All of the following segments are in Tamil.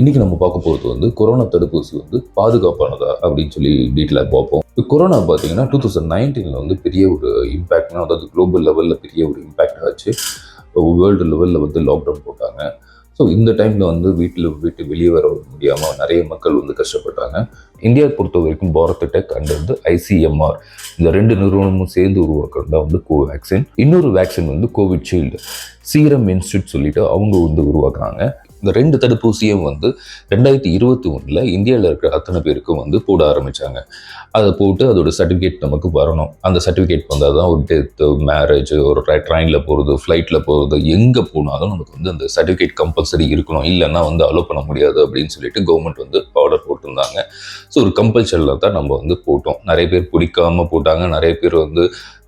இன்னைக்கு நம்ம பார்க்க போகிறது வந்து கொரோனா தடுப்பூசி வந்து பாதுகாப்பானதா அப்படின்னு சொல்லி டீட்டெயிலாக பார்ப்போம். இப்போ கொரோனா பார்த்தீங்கன்னா டூ தௌசண்ட் நைன்டீனில் வந்து பெரிய ஒரு இம்பேக்ட்னா அதாவது குளோபல் லெவலில் பெரிய ஒரு இம்பேக்ட் ஆச்சு. வேர்ல்டு லெவலில் வந்து லாக்டவுன் போட்டாங்க. ஸோ இந்த டைமில் வந்து வீட்டில் விட்டு வெளியே வர முடியாமல் நிறைய மக்கள் வந்து கஷ்டப்பட்டாங்க. இந்தியா பொறுத்த வரைக்கும் பாரத் டெக் அண்ட் வந்து ஐசிஎம்ஆர் இந்த ரெண்டு நிறுவனமும் சேர்ந்து உருவாக்குறது தான் வந்து கோவேக்சின் இன்னொரு வேக்சின் வந்து கோவிட்ஷீல்டு சீரம் இன்ஸ்டியூட் சொல்லிட்டு அவங்க வந்து உருவாக்குறாங்க. இந்த ரெண்டு தடுப்பூசியும் வந்து ரெண்டாயிரத்தி இருபத்தி ஒன்றில் இந்தியாவில் இருக்கிற அத்தனை பேருக்கும் வந்து போட ஆரம்பித்தாங்க அதை போட்டு அதோட சர்டிஃபிகேட் நமக்கு வரணும். அந்த சர்டிஃபிகேட் வந்தால் தான் ஒரு டெத்து மேரேஜ் ஒரு ட்ரெயினில் போகிறது ஃப்ளைட்டில் போகிறது எங்கே போனாலும் நமக்கு வந்து அந்த சர்டிஃபிகேட் கம்பல்சரி இருக்கணும். இல்லைன்னா வந்து அலோவ் பண்ண முடியாது அப்படின்னு சொல்லிட்டு கவர்மெண்ட் வந்து ஆர்டர் போட்டிருந்தாங்க. ஸோ ஒரு கம்பல்சரியில் தான் நம்ம வந்து போட்டோம். நிறைய பேர் பிடிக்காம போட்டாங்க. நிறைய பேர் வந்து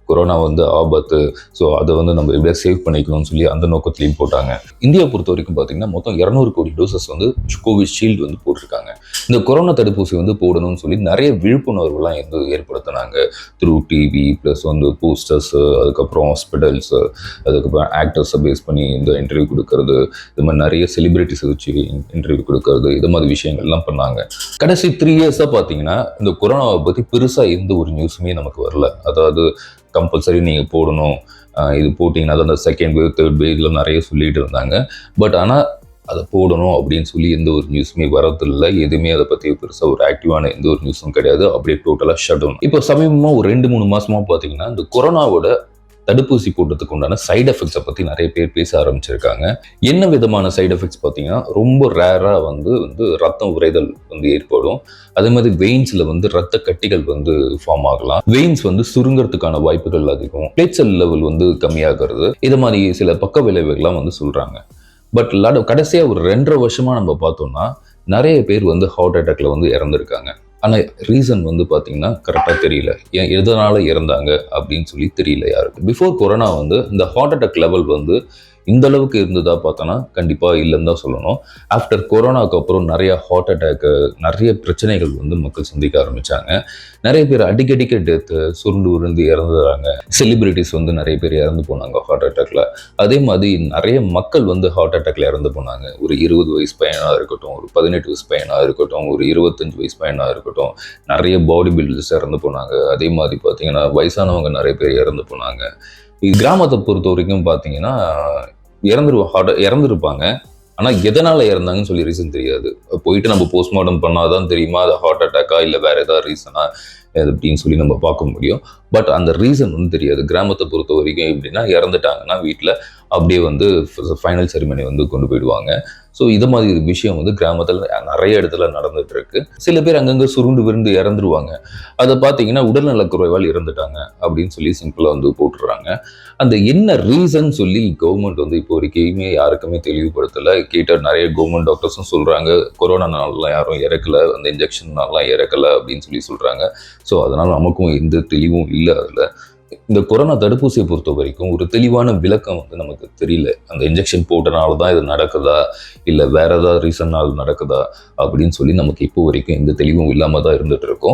கொரோனா வந்து ஆபத்து ஸோ அதை வந்து நம்ம எப்படியா சேவ் பண்ணிக்கணும்னு சொல்லி அந்த நோக்கத்துலையும் போட்டாங்க. இந்தியா பொறுத்த வரைக்கும் பார்த்தீங்கன்னா மொத்தம் இரநூறு கோடி டோசஸ் வந்து கோவிஷீல்டு வந்து போட்டிருக்காங்க. இந்த கொரோனா தடுப்பூசி வந்து போடணும்னு சொல்லி நிறைய விழிப்புணர்வுலாம் வந்து ஏற்படுத்தினாங்க. த்ரூ டிவி ப்ளஸ் வந்து போஸ்டர்ஸு அதுக்கப்புறம் ஹாஸ்பிட்டல்ஸு அதுக்கப்புறம் ஆக்டர்ஸை பேஸ் பண்ணி இந்த இன்டர்வியூ கொடுக்கறது இது மாதிரி நிறைய செலிபிரிட்டிஸ் வச்சு இன்டர்வியூ கொடுக்கறது இது மாதிரி விஷயங்கள்லாம் பண்ணாங்க. கடைசி த்ரீ இயர்ஸாக பார்த்தீங்கன்னா இந்த கொரோனாவை பற்றி பெருசாக எந்த ஒரு நியூஸுமே நமக்கு வரல. அதாவது கம்பல்சரி நீங்கள் போடணும். இது போட்டிங்கன்னா தான் அந்த செகண்ட் வேவ் தேர்ட் வேவ்லாம் இதெல்லாம் நிறைய சொல்லிட்டு இருந்தாங்க. பட் ஆனால் அதை போடணும் அப்படின்னு சொல்லி எந்த ஒரு நியூஸுமே வரதில்லை. எதுவுமே அதை பற்றி பெருசாக ஒரு ஆக்டிவான எந்த ஒரு நியூஸும் கிடையாது. அப்படியே டோட்டலாக ஷட் டவுன் இப்போ சமீபமாக ஒரு ரெண்டு மூணு மாதமாக பார்த்தீங்கன்னா இந்த கொரோனாவோட தடுப்பூசி போடுறதுக்கு உண்டான சைடு எஃபெக்ட்ஸை பற்றி நிறைய பேர் பேச ஆரம்பிச்சிருக்காங்க. என்ன விதமான சைடு எஃபெக்ட்ஸ் பார்த்தீங்கன்னா ரொம்ப ரேராக வந்து வந்து ரத்தம் உரைதல் வந்து ஏற்படும். அதே மாதிரி வெயின்ஸில் வந்து ரத்த கட்டிகள் வந்து ஃபார்ம் ஆகலாம். வெயின்ஸ் வந்து சுருங்கிறதுக்கான வாய்ப்புகள் அதிகம். பிளேட் லெவல் வந்து கம்மியாகிறது. இது மாதிரி சில பக்க விளைவுகள்லாம் வந்து சொல்கிறாங்க பட் லட கடைசியாக ஒரு ரெண்டரை வருஷமாக நம்ம பார்த்தோம்னா நிறைய பேர் வந்து ஹார்ட் அட்டாக்ல வந்து இறந்துருக்காங்க. ஆனால் ரீசன் வந்து பார்த்தீங்கன்னா கரெக்டாக தெரியல. ஏன் எதனால் இறந்தாங்க அப்படின்னு சொல்லி தெரியல யாருக்கும் பிஃபோர் கொரோனா வந்து இந்த ஹார்ட் அட்டாக் லெவல் வந்து இந்த அளவுக்கு இருந்ததா பார்த்தோன்னா கண்டிப்பாக இல்லைன்னு தான் சொல்லணும். ஆஃப்டர் கொரோனாக்கு அப்புறம் நிறைய ஹார்ட் அட்டாக்கு நிறைய பிரச்சனைகள் வந்து மக்கள் சந்திக்க ஆரம்பித்தாங்க நிறைய பேர் அடிக்கடிக்க டெத்து சுருண்டு உருந்து இறந்துறாங்க. செலிபிரிட்டிஸ் வந்து நிறைய பேர் இறந்து போனாங்க ஹார்ட் அட்டாக்ல அதே மாதிரி நிறைய மக்கள் வந்து ஹார்ட் அட்டாக்ல இறந்து போனாங்க. ஒரு இருபது வயசு பையனாக இருக்கட்டும் ஒரு பதினெட்டு வயசு பையனாக இருக்கட்டும் ஒரு இருபத்தஞ்சு வயசு பையனாக இருக்கட்டும் நிறைய பாடி பில்டர்ஸ் இறந்து போனாங்க. அதே மாதிரி பார்த்தீங்கன்னா வயசானவங்க நிறைய பேர் இறந்து போனாங்க. கிராமத்தை பொறுத்த வரைக்கும் பார்த்தீங்கன்னா இறந்துருவா இறந்துருப்பாங்க. ஆனால் எதனால் இறந்தாங்கன்னு சொல்லி ரீசன் தெரியாது. போயிட்டு நம்ம போஸ்ட்மார்ட்டம் பண்ணாதான் தெரியுமா? அது ஹார்ட் அட்டாக்கா இல்லை வேற ஏதாவது ரீசனா அப்படின்னு சொல்லி நம்ம பார்க்க முடியும். பட் அந்த ரீசன் வந்து தெரியாது. கிராமத்தை பொறுத்த வரைக்கும் எப்படின்னா இறந்துட்டாங்கன்னா வீட்டில் அப்படியே வந்து ஃபைனல் செரிமனி வந்து கொண்டு போயிடுவாங்க. ஸோ இது மாதிரி விஷயம் வந்து கிராமத்தில் நிறைய இடத்துல நடந்துட்டு இருக்கு சில பேர் அங்கங்கே சுருண்டு விருண்டு இறந்துருவாங்க. அதை பார்த்தீங்கன்னா உடல்நலக்குறைவால் இறந்துட்டாங்க அப்படின்னு சொல்லி சிம்பிளாக வந்து போட்டுடுறாங்க. அந்த என்ன ரீசன் சொல்லி கவர்மெண்ட் வந்து இப்போ வரைக்குமே யாருக்குமே தெளிவுபடுத்தலை. கேட்ட நிறைய கவர்மெண்ட் டாக்டர்ஸும் சொல்கிறாங்க கொரோனானாலாம் யாரும் இறக்கலை. அந்த இன்ஜெக்ஷன்னாலாம் இறக்கல அப்படின்னு சொல்லி சொல்கிறாங்க ஸோ அதனால் நமக்கும் எந்த தெளிவும் இல்லை அதில். இந்த கொரோனா தடுப்பூசியை பொறுத்த வரைக்கும் ஒரு தெளிவான விளக்கம் வந்து நமக்கு தெரியல. அந்த இன்ஜெக்ஷன் போட்டனால தான் இது நடக்குதா? இல்லை வேறு ஏதாவது ரீசன்னால் நடக்குதா? அப்படின்னு சொல்லி நமக்கு இப்போ வரைக்கும் எந்த தெளிவும் இல்லாமல் தான் இருந்துகிட்டு இருக்கோம்.